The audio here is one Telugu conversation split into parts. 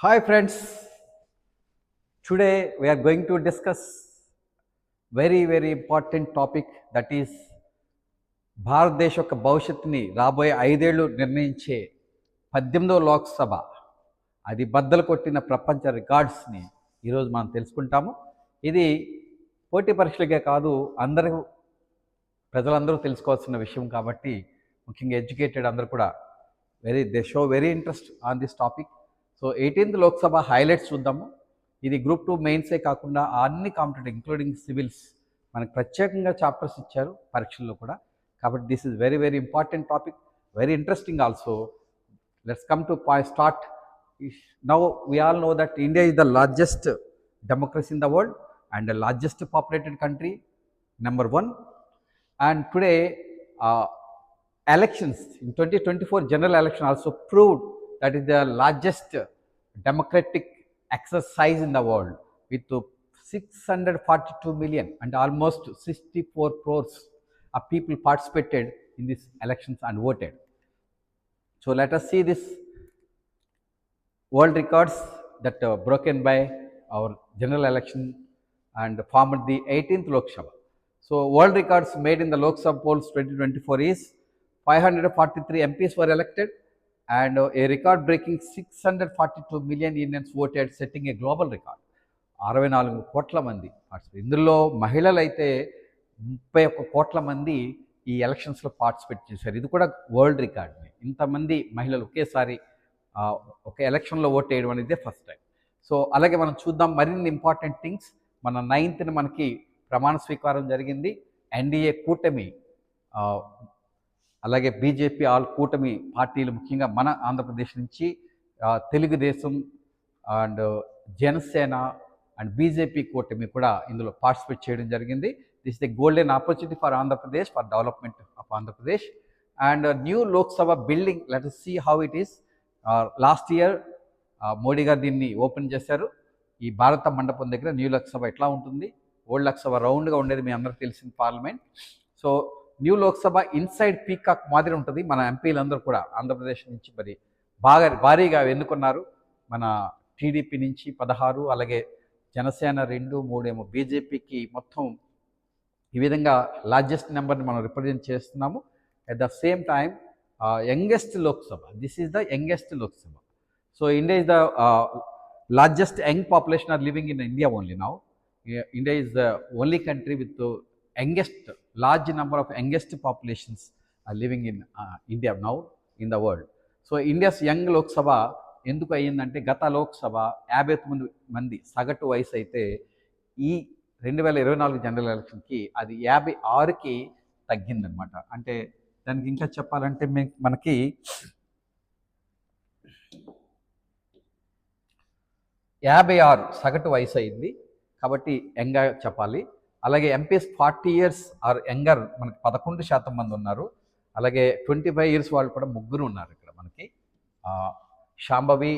Hi friends, today we are going to discuss very very important topic that is భారతదేశ యొక్క భవిష్యత్తుని రాబోయే ఐదేళ్ళు నిర్ణయించే పద్దెనిమిదవ లోక్సభ. అది బద్దలు కొట్టిన ప్రపంచ రికార్డ్స్ని ఈరోజు మనం తెలుసుకుంటాము. ఇది పోటీ పరీక్షలకే కాదు అందరూ ప్రజలందరూ తెలుసుకోవాల్సిన విషయం కాబట్టి ముఖ్యంగా ఎడ్యుకేటెడ్ అందరూ కూడా very they show very interest on this topic. So eighteenth Lok Sabha highlights చూద్దాము. ఇది గ్రూప్ టూ మెయిన్సే కాకుండా అన్ని కాంపిటేటివ్ ఇంక్లూడింగ్ సివిల్స్ మనకు ప్రత్యేకంగా చాప్టర్స్ ఇచ్చారు పరీక్షల్లో కూడా. కాబట్టి this is very very important topic very interesting also let's come to point start now we all know that India is the largest democracy in the world and the largest populated country number one and today elections in twenty twenty four general election also proved that is the largest democratic exercise in the world with 642 million and almost 64 crores of people participated in these elections and voted so let us see this world records that uh, broken by our general election and formed the 18th Lok Sabha. So, world records made in the Lok Sabha polls 2024 is 543 MPs were elected and breaking a record breaking 642 million Indians voted, setting a global record. అరవై నాలుగు కోట్ల మంది. పార్టిసిపేట్ ఇందులో మహిళలు అయితే ముప్పై ఒక్క కోట్ల మంది ఈ ఎలక్షన్స్లో పార్టిసిపేట్ చేశారు. ఇది కూడా వరల్డ్ రికార్డ్ని ఇంతమంది మహిళలు ఒకేసారి ఒక ఎలక్షన్లో ఓట్ వేయడం అనేది ఫస్ట్ టైం సో అలాగే మనం చూద్దాం మరిన్ని ఇంపార్టెంట్ థింగ్స్ మన నైన్త్ని మనకి ప్రమాణ స్వీకారం జరిగింది. ఎన్డీఏ కూటమి అలాగే బీజేపీ ఆల్ కూటమి పార్టీలు ముఖ్యంగా మన ఆంధ్రప్రదేశ్ నుంచి Telugu Desam and Jana Sena and BJP కూటమి కూడా ఇందులో పార్టిసిపేట్ చేయడం జరిగింది. This the golden opportunity for Andhra Pradesh for development of Andhra Pradesh. And new Lok Sabha building let see how it is last year Modi garu దీన్ని ఓపెన్ చేశారు. ఈ భారత మండపం దగ్గర న్యూ లోక్సభ ఎట్లా ఉంటుంది? ఓల్డ్ లోక్సభ రౌండ్గా ఉండేది మీ అందరికి తెలిసిన parliament. So new Lok Sabha inside peacock మాదిరి ఉంటుంది. మన ఎంపీలందరూ కూడా ఆంధ్రప్రదేశ్ నుంచి మరి బాగా భారీగా ఎన్నుకున్నారు. మన టీడీపీ నుంచి పదహారు అలాగే జనసేన రెండు మూడేమో బీజేపీకి మొత్తం ఈ విధంగా లార్జెస్ట్ నెంబర్ని మనం రిప్రజెంట్ చేస్తున్నాము. At the same time youngest Lok Sabha this is the youngest Lok Sabha. So India is the largest young population are living in India only now India is the only country with youngest large number of youngest populations are living in India now in the world. So India's young Lok Sabha ఎందుకు అయ్యిందంటే గత లోక్సభ యాభై తొమ్మిది మంది సగటు వయసు అయితే ఈ రెండు వేల ఇరవై నాలుగు జనరల్ ఎలక్షన్కి అది యాభై ఆరుకి తగ్గిందనమాట అంటే దానికి ఇంకా చెప్పాలంటే మే మనకి యాభై ఆరు సగటు వయసు అయింది కాబట్టి యంగా చెప్పాలి. అలాగే MPs forty years or younger మనకి పదకొండు శాతం మంది ఉన్నారు. అలాగే ట్వంటీ ఫైవ్ ఇయర్స్ వాళ్ళు కూడా ముగ్గురు ఉన్నారు ఇక్కడ మనకి. శాంభవి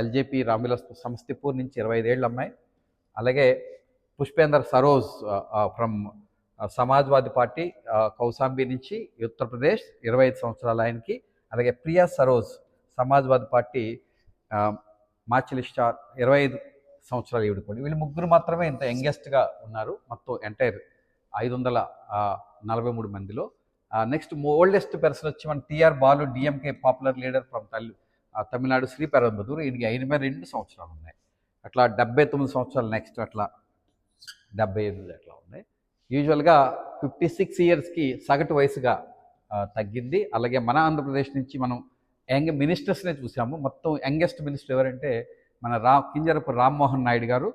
ఎల్జేపీ రామిలస్ సమస్తిపూర్ నుంచి ఇరవై ఐదేళ్ళ అమ్మాయి. అలాగే పుష్పేందర్ సరోజ్ ఫ్రమ్ సమాజ్వాదీ పార్టీ కౌసాంబి నుంచి ఉత్తరప్రదేశ్ ఇరవై ఐదు సంవత్సరాల ఆయనకి. అలాగే ప్రియా సరోజ్ సమాజ్వాదీ పార్టీ మాచిలిస్టార్ ఇరవై ఐదు సంవత్సరాలు ఈవిడ కూడా. వీళ్ళు ముగ్గురు మాత్రమే ఇంత యంగెస్ట్గా ఉన్నారు. మొత్తం ఎంటైర్ ఐదు వందల నలభై మూడు మందిలో. నెక్స్ట్ ఓల్డెస్ట్ పర్సన్ వచ్చి మన TR Baalu DMK popular leader from తల్లి తమిళనాడు తమిళనాడు శ్రీపెరంబదూర్ ఈయనకి ఎనభై రెండు సంవత్సరాలు ఉన్నాయి. అట్లా డెబ్బై తొమ్మిది సంవత్సరాలు నెక్స్ట్ అట్లా డెబ్బై ఎనిమిది అట్లా ఉన్నాయి. యూజువల్గా ఫిఫ్టీ సిక్స్ ఇయర్స్కి సగటు వయసుగా తగ్గింది. అలాగే మన ఆంధ్రప్రదేశ్ నుంచి మనం యంగ్ మినిస్టర్స్నే చూసాము. మొత్తం యంగెస్ట్ మినిస్టర్ ఎవరంటే మన రా కింజరపు రామ్మోహన్ నాయుడు గారు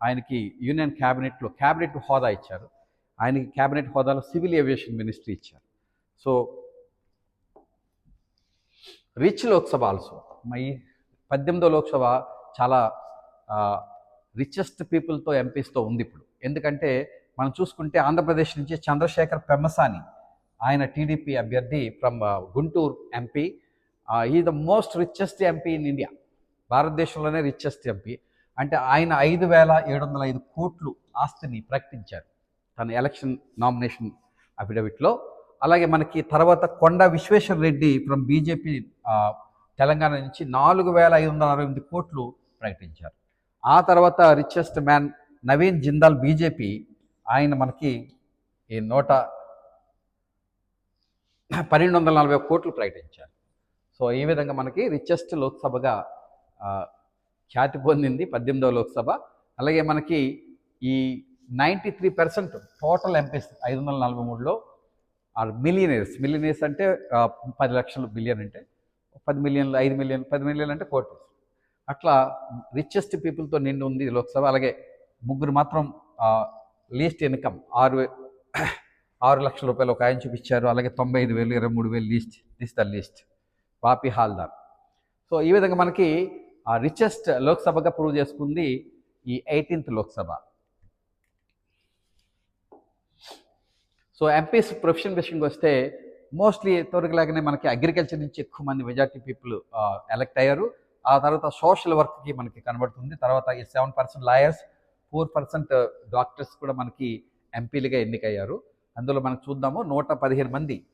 ఆయనకి యూనియన్ క్యాబినెట్లో క్యాబినెట్ హోదా ఇచ్చారు. ఆయనకి క్యాబినెట్ హోదాలో సివిల్ ఏవియేషన్ మినిస్ట్రీ ఇచ్చారు. So rich Lok Sabha also. ఈ పద్దెనిమిదో లోక్సభ చాలా రిచెస్ట్ పీపుల్తో ఎంపీస్తో ఉంది ఇప్పుడు. ఎందుకంటే మనం చూసుకుంటే ఆంధ్రప్రదేశ్ నుంచి చంద్రశేఖర్ పెమ్మసాని ఆయన టీడీపీ అభ్యర్థి ఫ్రమ్ గుంటూరు ఎంపీ. ఈ the most richest MP in India భారతదేశంలోనే రిచెస్ట్ ఎంపీ. అంటే ఆయన ఐదు వేల ఏడు వందల ఐదు కోట్లు ఆస్తిని ప్రకటించారు. తన ఎలక్షన్ నామినేషన్ అఫిడవిట్లో అలాగే మనకి తర్వాత కొండ విశ్వేశ్వర రెడ్డి ఫ్రమ్ బీజేపీ తెలంగాణ నుంచి నాలుగు వేల ఐదు వందల అరవై ఎనిమిది కోట్లు ప్రకటించారు. ఆ తర్వాత richest man Naveen Jindal BJP ఆయన మనకి ఈ నూట పన్నెండు వందల నలభై కోట్లు ప్రకటించారు. సో ఈ విధంగా మనకి రిచెస్ట్ లోక్సభగా ఖ్యాతి పొందింది పద్దెనిమిదవ లోక్సభ. అలాగే మనకి ఈ ninety three percent total MPs ఐదు వందల నలభై మూడులో ఆర్ మిలియనర్స్. మిలియనర్స్ అంటే పది లక్షలు బిలియన్ అంటే పది మిలియన్లు ఐదు మిలియన్ పది మిలియన్ అంటే కోటి. అట్లా రిచెస్ట్ పీపుల్తో నిండి ఉంది లోక్సభ. అలాగే ముగ్గురు మాత్రం లీస్ట్ ఇన్కమ్ ఆరు వే- ఆరు లక్షల రూపాయలు ఒక ఆయన చూపించారు. అలాగే తొంభై ఐదు వేలు ఇరవై మూడు వేలు least this the least Bapi Haldar. So ఈ విధంగా మనకి రిచెస్ట్ లోక్సభగా ప్రూవ్ చేసుకుంది ఈ eighteenth Lok Sabha. So MPs profession విషయంకి వస్తే మోస్ట్లీ తొరగలాగానే మనకి అగ్రికల్చర్ నుంచి ఎక్కువ మంది మెజార్టీ పీపుల్ ఎలక్ట్ అయ్యారు. ఆ తర్వాత సోషల్ వర్క్కి మనకి కనబడుతుంది. తర్వాత ఈ seven percent lawyers four percent doctors కూడా మనకి ఎంపీలుగా ఎన్నికయ్యారు. అందులో మనం చూద్దాము నూట పదిహేను మంది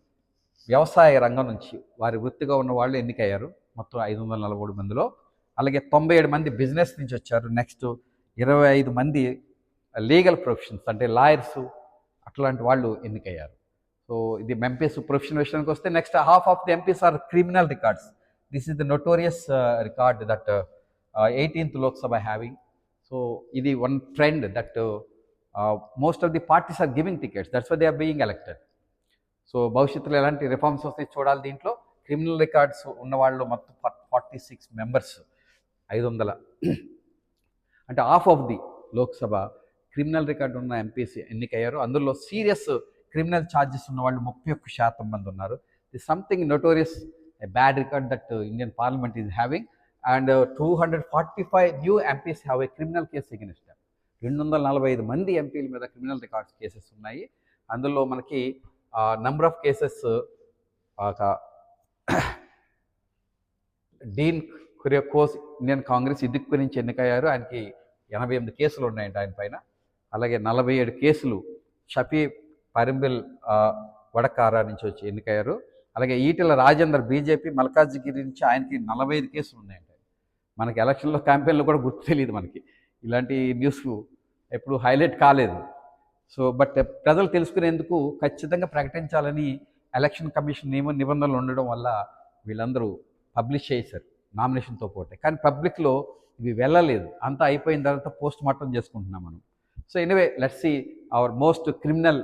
వ్యవసాయ రంగం నుంచి వారి వృత్తిగా ఉన్న వాళ్ళు ఎన్నికయ్యారు. మొత్తం ఐదు వందల నలభై మూడు మందిలో. అలాగే తొంభై ఏడు మంది బిజినెస్ నుంచి వచ్చారు. నెక్స్ట్ ఇరవై ఐదు మంది లీగల్ ప్రొఫెషన్స్ అంటే లాయర్స్ అట్లాంటి వాళ్ళు ఎన్నికయ్యారు. సో ఇది ఎంపీస్ ప్రొఫెషన్ విషయానికి వస్తే next half of the MPs are criminal records. This is the notorious record that eighteenth Lok Sabha having so ఇది one trend that most of the parties are giving tickets that's why they are being elected so భవిష్యత్తులో ఎలాంటి రిఫార్మ్స్ వస్తాయి చూడాలి దీంట్లో. క్రిమినల్ రికార్డ్స్ ఉన్నవాళ్ళు మొత్తం ఫార్టీ సిక్స్ మెంబర్స్ ఐదు వందల అంటే half of the Lok Sabha criminal record ఉన్న ఎంపీస్ ఎన్నికయ్యారు. అందులో సీరియస్ క్రిమినల్ ఛార్జెస్ ఉన్న వాళ్ళు ముప్పై ఒక్క శాతం మంది ఉన్నారు. The something notorious bad record that Indian parliament is having and two hundred forty five new MPs have a criminal case against రెండు వందల నలభై ఐదు మంది ఎంపీల మీద క్రిమినల్ రికార్డ్స్ కేసెస్ ఉన్నాయి. అందులో మనకి నంబర్ ఆఫ్ కేసెస్ ఒక డీన్ కురియోకోస్ ఇండియన్ కాంగ్రెస్ ఇదిక్కు నుంచి ఎన్నికయ్యారు. ఆయనకి ఎనభై ఎనిమిది కేసులు ఉన్నాయండి ఆయన పైన. అలాగే నలభై ఏడు కేసులు షఫీ పరింబిల్ వడకారా నుంచి వచ్చి ఎన్నికయ్యారు. అలాగే ఈటెల రాజేందర్ బీజేపీ మల్కాజ్గిరి నుంచి ఆయనకి నలభై ఐదు కేసులు ఉన్నాయండి మనకి ఎలక్షన్లో క్యాంపెయిన్లో కూడా గుర్తు తెలియదు మనకి. ఇలాంటి న్యూస్ ఎప్పుడు హైలైట్ కాలేదు. సో బట్ ప్రజలు తెలుసుకునేందుకు ఖచ్చితంగా ప్రకటించాలని ఎలక్షన్ కమిషన్ నియమ నిబంధనలు ఉండడం వల్ల వీళ్ళందరూ పబ్లిష్ చేశారు. నామినేషన్తో పోతే కానీ పబ్లిక్లో ఇవి వెళ్ళలేదు. అంతా అయిపోయిన తర్వాత పోస్ట్ మార్టం చేసుకుంటున్నాం మనం. So anyway let's see our most criminal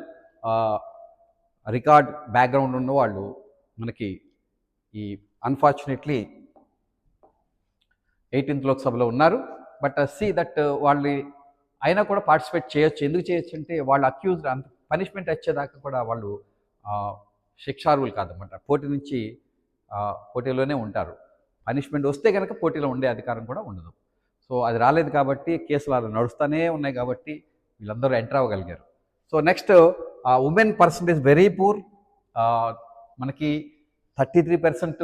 record background ఉన్న వాళ్ళు మనకి ఈ అన్ఫార్చునేట్లీ ఎయిటీన్త్ లోక్సభలో ఉన్నారు. బట్ సి దట్ వాళ్ళు అయినా కూడా పార్టిసిపేట్ చేయొచ్చు. ఎందుకు చేయొచ్చు అంటే వాళ్ళు అక్యూజ్డ్ అంత పనిష్మెంట్ వచ్చేదాకా కూడా వాళ్ళు శిక్షార్హులు కాదన్నమాట. పోటీ నుంచి పోటీలోనే ఉంటారు. పనిష్మెంట్ వస్తే కనుక పోటీలో ఉండే అధికారం కూడా ఉండదు. సో అది రాలేదు కాబట్టి కేసులు అలా నడుస్తూనే ఉన్నాయి కాబట్టి వీళ్ళందరూ enter అవ్వగలిగారు. So next women percentage very poor. మనకి థర్టీ త్రీ పర్సెంట్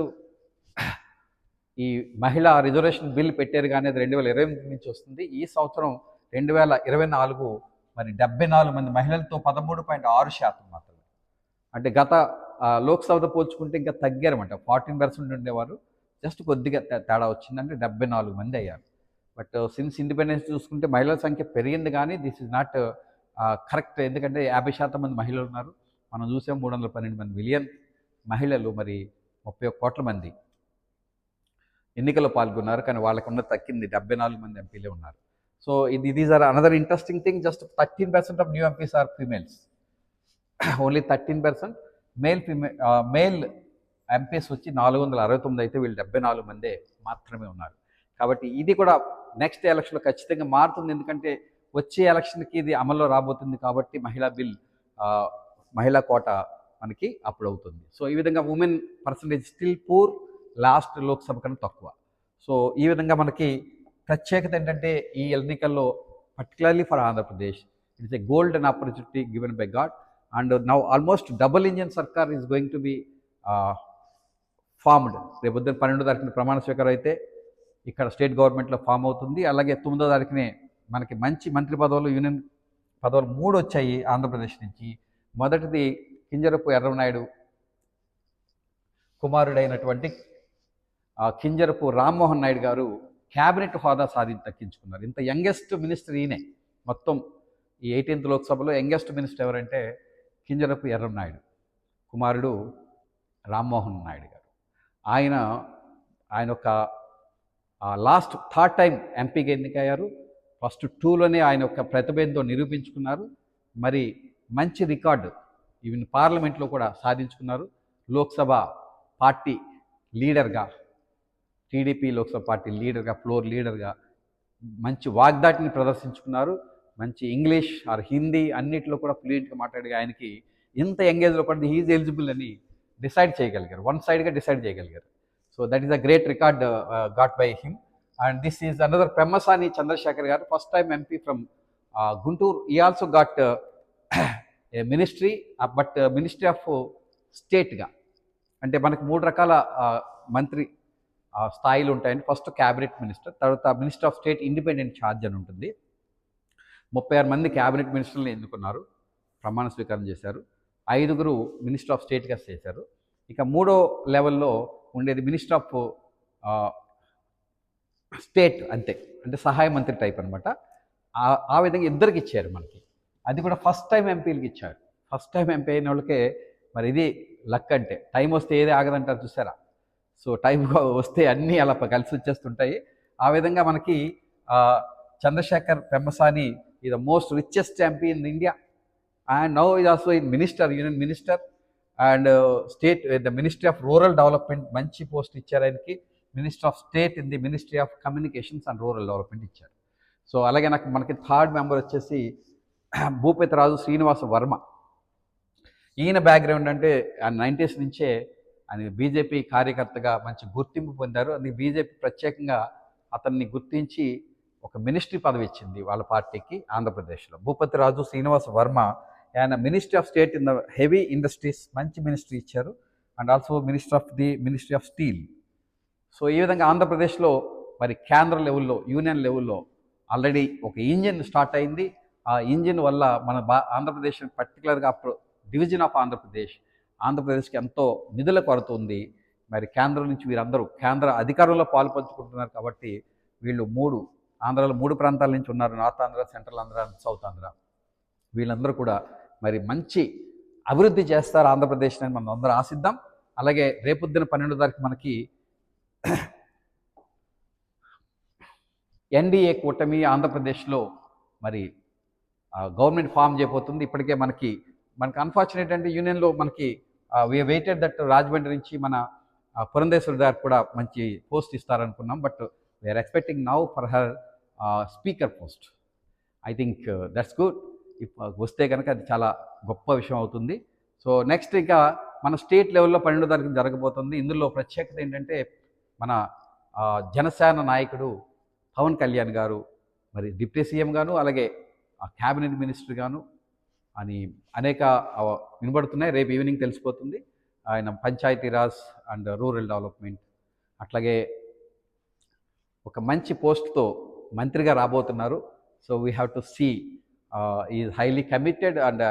ఈ మహిళా రిజర్వేషన్ బిల్ పెట్టారు కానీ అది రెండు వేల ఇరవై ఎనిమిది నుంచి వస్తుంది. ఈ సంవత్సరం రెండు వేల ఇరవై నాలుగు మరి డెబ్బై నాలుగు మంది మహిళలతో పదమూడు పాయింట్ ఆరు శాతం మాత్రమే. అంటే గత లోక్సభతో పోల్చుకుంటే ఇంకా తగ్గారన్నమాట. ఫార్టీన్ పర్సెంట్ ఉండేవారు. జస్ట్ కొద్దిగా తే- తేడా వచ్చిందంటే డెబ్బై నాలుగు మంది అయ్యారు. బట్ సిన్స్ ఇండిపెండెన్స్ చూసుకుంటే మహిళల సంఖ్య పెరిగింది కానీ దిస్ ఇస్ నాట్ కరెక్ట్. ఎందుకంటే యాభై శాతం మంది మహిళలు ఉన్నారు. మనం చూసాం మూడు వందల పన్నెండు మంది మిలియన్ మహిళలు మరి ముప్పై ఒక్క కోట్ల మంది ఎన్నికల్లో పాల్గొన్నారు. కానీ వాళ్ళకు ఉన్న తక్కింది డెబ్బై నాలుగు మంది ఎంపీలే ఉన్నారు. సో ఇది these are another interesting thing just thirteen percent of new MPs are females only thirteen percent male female male MPs వచ్చి నాలుగు వందల అరవై తొమ్మిది అయితే వీళ్ళు డెబ్బై నాలుగు మందే మాత్రమే ఉన్నారు. కాబట్టి ఇది కూడా నెక్స్ట్ ఎలక్షన్లో ఖచ్చితంగా మారుతుంది. ఎందుకంటే వచ్చే ఎలక్షన్కి ఇది అమల్లో రాబోతుంది కాబట్టి మహిళా బిల్ మహిళా కోట మనకి అప్పుడు అవుతుంది. సో ఈ విధంగా women percentage still poor last Lok Sabha కన్నా తక్కువ. సో ఈ విధంగా మనకి ప్రత్యేకత ఏంటంటే ఈ ఎన్నికల్లో particularly for Andhra Pradesh it's a golden opportunity given by god and now almost double engine sarkar is going to be formed రేపు పొద్దున్న పన్నెండో తారీఖున ప్రమాణ స్వీకారం అయితే ఇక్కడ స్టేట్ గవర్నమెంట్లో ఫామ్ అవుతుంది. అలాగే తొమ్మిదో తారీఖునే మనకి మంచి మంత్రి పదవులు యూనియన్ పదవులు మూడు వచ్చాయి ఆంధ్రప్రదేశ్ నుంచి. మొదటిది కింజరపు ఎర్రనాయుడు కుమారుడైనటువంటి కింజరపు రామ్మోహన్ నాయుడు గారు క్యాబినెట్ హోదా సాధి దక్కించుకున్నారు. ఇంత యంగెస్ట్ మినిస్టర్ ఈయనే. మొత్తం ఈ ఎయిటీన్త్ లోక్సభలో యంగెస్ట్ మినిస్టర్ ఎవరంటే కింజరపు ఎర్రన్నాయుడు కుమారుడు రామ్మోహన్ నాయుడు గారు. ఆయన ఆయన ఒక లాస్ట్ థర్డ్ టైం ఎంపీగా ఎన్నికయ్యారు. ఫస్ట్ టూలోనే ఆయన ఒక ప్రతిభేంతో నిరూపించుకున్నారు. మరి మంచి రికార్డు ఈవెన్ పార్లమెంట్లో కూడా సాధించుకున్నారు. లోక్సభ పార్టీ లీడర్గా టీడీపీ లోక్సభ పార్టీ లీడర్గా ఫ్లోర్ లీడర్గా మంచి వాగ్దాటిని ప్రదర్శించుకున్నారు. మంచి ఇంగ్లీష్ ఆర్ హిందీ అన్నిట్లో కూడా ఫ్లూయెంట్గా మాట్లాడే ఆయనకి ఇంత ఎంగేజ్లో కూడా హీజ్ ఎలిజిబుల్ అని డిసైడ్ చేయగలిగారు. వన్ సైడ్గా డిసైడ్ చేయగలిగారు. So that is a great record uh, got by him. And this is another Pemmasani Chandrashekar garu first time MP from uh, Guntur. He also got a ministry but ministry of స్టేట్గా అంటే మనకు మూడు రకాల uh, మంత్రి స్థాయిలు ఉంటాయండి. ఫస్ట్ క్యాబినెట్ మినిస్టర్ తర్వాత minister of state independent charge అని ఉంటుంది. ముప్పై ఆరు మంది క్యాబినెట్ మినిస్టర్లు ఎన్నుకున్నారు. ప్రమాణ స్వీకారం చేశారు. ఐదుగురు మినిస్టర్ ఆఫ్ స్టేట్గా చేశారు. ఇక మూడో లెవెల్లో ఉండేది మినిస్టర్ ఆఫ్ స్టేట్ అంతే. అంటే సహాయ మంత్రి టైప్ అనమాట ఆ విధంగా ఇద్దరికి ఇచ్చారు మనకి. అది కూడా ఫస్ట్ టైం ఎంపీలకి ఇచ్చారు. ఫస్ట్ టైం ఎంపీ అయిన వాళ్ళకే మరి ఇది లక్ అంటే. టైం వస్తే ఏది ఆగదంటారు చూసారా? సో టైం వస్తే అన్నీ అలా కలిసి వచ్చేస్తుంటాయి. ఆ విధంగా మనకి Chandrashekar Pemmasani is the most richest MP in India. And now ఇది also in minister union minister and state the ministry of rural development మంచి పోస్ట్ ఇచ్చారు ఆయనకి. Minister of state in the ministry of communications and rural development ఇచ్చారు. సో అలాగే నాకు మనకి థర్డ్ మెంబర్ వచ్చేసి భూపతిరాజు శ్రీనివాస వర్మ. ఈయన బ్యాక్గ్రౌండ్ అంటే ఆ నైంటీస్ నుంచే ఆయన బీజేపీ కార్యకర్తగా మంచి గుర్తింపు పొందారు. అందుకే బీజేపీ ప్రత్యేకంగా అతన్ని గుర్తించి ఒక మినిస్ట్రీ పదవి ఇచ్చింది వాళ్ళ పార్టీకి ఆంధ్రప్రదేశ్లో. భూపతిరాజు శ్రీనివాస వర్మ ఆయన ministry of state in the heavy industries మంచి మినిస్ట్రీ ఇచ్చారు. And also minister of the ministry of steel so ఈ విధంగా ఆంధ్రప్రదేశ్లో మరి కేంద్ర లెవెల్లో యూనియన్ లెవెల్లో ఆల్రెడీ ఒక ఇంజిన్ స్టార్ట్ అయింది. ఆ ఇంజిన్ వల్ల మన బా ఆంధ్రప్రదేశ్ పర్టికులర్గా అప్పుడు డివిజన్ ఆఫ్ ఆంధ్రప్రదేశ్ ఆంధ్రప్రదేశ్కి ఎంతో నిధుల కొరత ఉంది. మరి కేంద్రం నుంచి వీరందరూ కేంద్ర అధికారంలో పాలు పంచుకుంటున్నారు కాబట్టి వీళ్ళు మూడు ఆంధ్రాలో మూడు ప్రాంతాల నుంచి ఉన్నారు. North Andhra central Andhra south Andhra వీళ్ళందరూ కూడా మరి మంచి అభివృద్ధి చేస్తారు ఆంధ్రప్రదేశ్ అని మనం అందరూ ఆశిద్దాం. అలాగే రేపొద్దున పన్నెండో తారీఖు మనకి ఎన్డీఏ కూటమి ఆంధ్రప్రదేశ్లో మరి గవర్నమెంట్ ఫామ్ చేయబోతుంది. ఇప్పటికే మనకి మనకి అన్ఫార్చునేట్ అంటే యూనియన్లో మనకి వి వెయిటెడ్ దట్ రాజమండ్రి నుంచి మన పురంధేశ్వరి గారు కూడా మంచి post ఇస్తారనుకున్నాం. But we're expecting now for her speaker post I think that's good వస్తే కనుక అది చాలా గొప్ప విషయం అవుతుంది. సో నెక్స్ట్ ఇంకా మన స్టేట్ లెవెల్లో పన్నెండో తారీఖు జరగబోతుంది. ఇందులో ప్రత్యేకత ఏంటంటే మన జనసేన నాయకుడు పవన్ కళ్యాణ్ గారు మరి డిప్యూటీ సీఎం గాను అలాగే ఆ క్యాబినెట్ మినిస్టర్ గాను అని అనేక వినబడుతున్నాయి. రేపు ఈవినింగ్ తెలిసిపోతుంది. ఆయన పంచాయతీరాజ్ అండ్ రూరల్ డెవలప్మెంట్. అట్లాగే ఒక మంచి పోస్ట్తో మంత్రిగా రాబోతున్నారు. So we have to see is highly committed and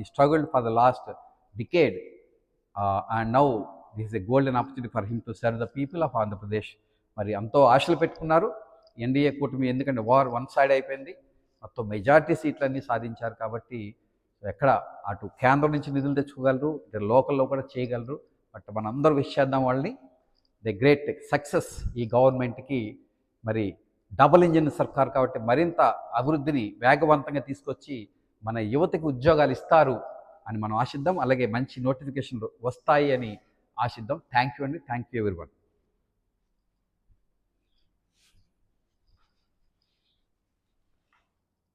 he struggled for the last decade and now this a golden opportunity for him to serve the people of Andhra Pradesh మరి ఎంతో ఆశలు పెట్టుకున్నారు. ఎన్డీఏ కూటమి ఎందుకంటే వార్ వన్ సైడ్ అయిపోయింది. మొత్తం మెజార్టీ సీట్లన్నీ సాధించారు కాబట్టి ఎక్కడ అటు కేంద్రం నుంచి నిధులు తెచ్చుకోగలరు ఇక్కడ లోకల్లో కూడా చేయగలరు. బట్ మనందరూ విష్ చేద్దాం వాళ్ళని. ద గ్రేట్ సక్సెస్ ఈ గవర్నమెంట్కి మరి డబుల్ ఇంజిన్ సర్కార్ కాబట్టి మరింత అభివృద్ధిని వేగవంతంగా తీసుకొచ్చి మన యువతకి ఉద్యోగాలు ఇస్తారు అని మనం ఆశిద్దాం. అలాగే మంచి నోటిఫికేషన్లు వస్తాయి అని ఆశిద్దాం. థ్యాంక్ యూ అండి. థ్యాంక్ యూ ఎవరి